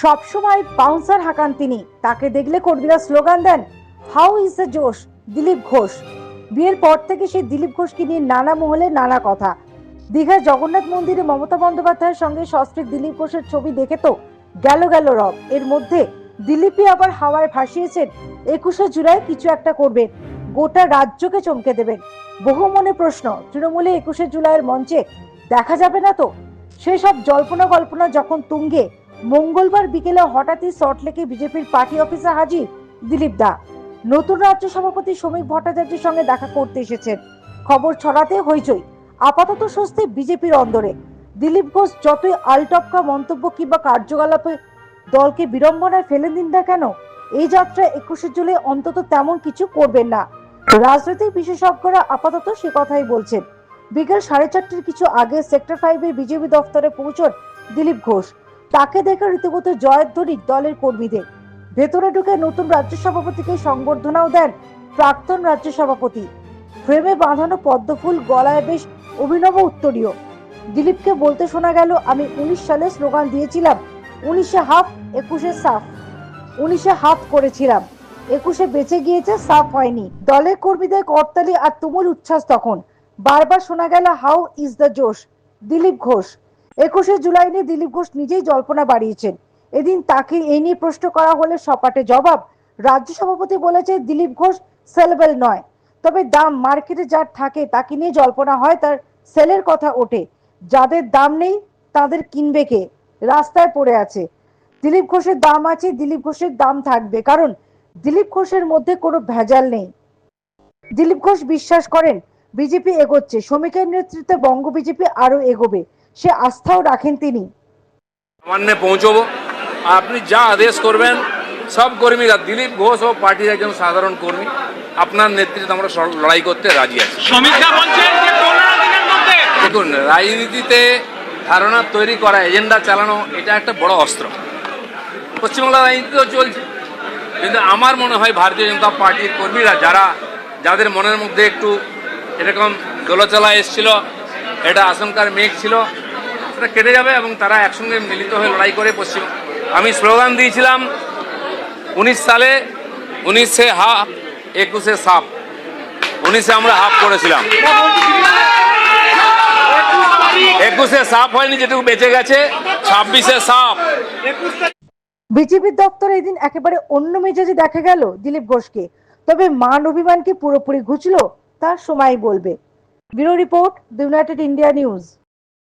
সবসময় বাউন্সার হাঁকান তিনি। তাকে দেখলে কর্মীরা slogan then how is the josh Dilip Ghosh. বিয়ের পর থেকে সেই দিলীপ ঘোষকে নিয়ে নানা মহলে নানা কথা। দীঘার জগন্নাথ মন্দিরে মমতা বন্দ্যোপাধ্যায়ের সঙ্গে সস্ত্রীক দিলীপ ঘোষের ছবি দেখে তো গেল গেল রব। এর মধ্যে দিলীপই আবার হাওয়ায় ভাসিয়েছেন, একুশে জুলাই কিছু একটা করবেন, গোটা রাজ্যকে চমকে দেবেন। বহু মনে প্রশ্ন, তৃণমূলে একুশে জুলাইয়ের মঞ্চে দেখা যাবে না তো? সেসব জল্পনা কল্পনা যখন তুঙ্গে মঙ্গলবার বিকেলে হঠাৎই সল্টলেকে বিজেপির পার্টি অফিসে হাজির দিলীপ দা। নতুন রাজ্য সভাপতি শ্রমিক ভট্টাচার্যের সঙ্গে দেখা করতে এসেছেন। খবর ছড়াতে হইচই। আপাতত স্বস্তি বিজেপির অন্দরে। দিলীপ ঘোষ যতই আলটপকা মন্তব্য কিংবা কার্যকলাপে দলকে বিড়ম্বনায় ফেলে দিন না কেন, এই যাত্রা একুশে জুলাই অন্তত তেমন কিছু করবেন না। রাজনৈতিক বিশেষজ্ঞরা আপাতত সে কথাই বলছেন। বিকেল সাড়ে চারটের কিছু আগে সেক্টর ফাইভে বিজেপি দফতরে পৌঁছন দিলীপ ঘোষ। তাকে দেখে রীতিমতো জয়ধ্বনি দলের কর্মীদের। ভেতরে ঢুকে নতুন রাজ্য সভাপতিকে সংবর্ধনাও দেন প্রাক্তন রাজ্য সভাপতি। ফ্রেমে বাঁধানো পদ্মফুল গলায় বেশ অভিনব উত্তরীয়। দিলীপকে বলতে শোনা গেল, আমি উনিশ সালে স্লোগান দিয়েছিলাম, উনিশে হাফ, একুশে সাফ। উনিশে হাফ করেছিলাম, একুশে বেঁচে গিয়েছে, সাফ হয়নি। দলের কর্মীদের করতালি আর তুমুল উচ্ছ্বাস তখন। বারবার শোনা গেল, how is the josh? Dilip Ghosh একুশে জুলাই নিয়ে দিলীপ ঘোষ নিজেই জল্পনা বাড়িয়েছেন। এদিন তাকে এই নিয়ে প্রশ্ন করা হলে সপাটে জবাব, রাজ্য সভাপতি বলেছে দিলীপ ঘোষ সেলেবল নয়। তবে দাম মার্কেটে যার থাকে তাকে নিয়ে জল্পনা হয় তার সেলের কথা ওঠে। যাদের দাম নেই তাদের কিনবে কে? রাস্তায় পড়ে আছে। দিলীপ ঘোষের দাম আছে, দিলীপ ঘোষের দাম থাকবে। কারণ দিলীপ ঘোষের মধ্যে কোনো ভেজাল নেই। দিলীপ ঘোষ বিশ্বাস করেন, বিজেপি এগোচ্ছে। শ্রমিকের নেতৃত্বে বঙ্গ বিজেপি আরও এগোবে। সে আস্থাও রাখেন তিনি। সামান্যে পৌঁছবো। আর আপনি যা আদেশ করবেন সব কর্মীরা দিলীপ ঘোষ ও পার্টির একজন সাধারণ কর্মী আপনার নেতৃত্বে আমরা লড়াই করতে রাজি আছি। দেখুন রাজনীতিতে ধারণা তৈরি করা এজেন্ডা চালানো এটা একটা বড় অস্ত্র। পশ্চিমবাংলা রাজনীতিতেও চলছে। কিন্তু আমার মনে হয় ভারতীয় জনতা পার্টির কর্মীরা যারা যাদের মনের মধ্যে একটু এরকম দোলচলা এসছিল এটা আশঙ্কার মেঘ ছিল সেটা কেটে যাবে এবং তারা একসঙ্গে মিলিত হয়ে লড়াই করে পশ্চিম আমি স্লোগান দিয়েছিলাম, উনিশ সালে উনিশে হাফ একুশে সাপ। উনিশে আমরা হাফ করেছিলাম। একুশে সাপ হয়নি, যেটুকু বেঁচে গেছে, ছাব্বিশে সাপ। বিজেপির দপ্তরে এদিন একেবারে অন্য মেজাজে দেখা গেল দিলীপ ঘোষকে। তবে মান অভিমানকে পুরোপুরি ঘুচলো, তার সময় বলবে। Bureau report United India news.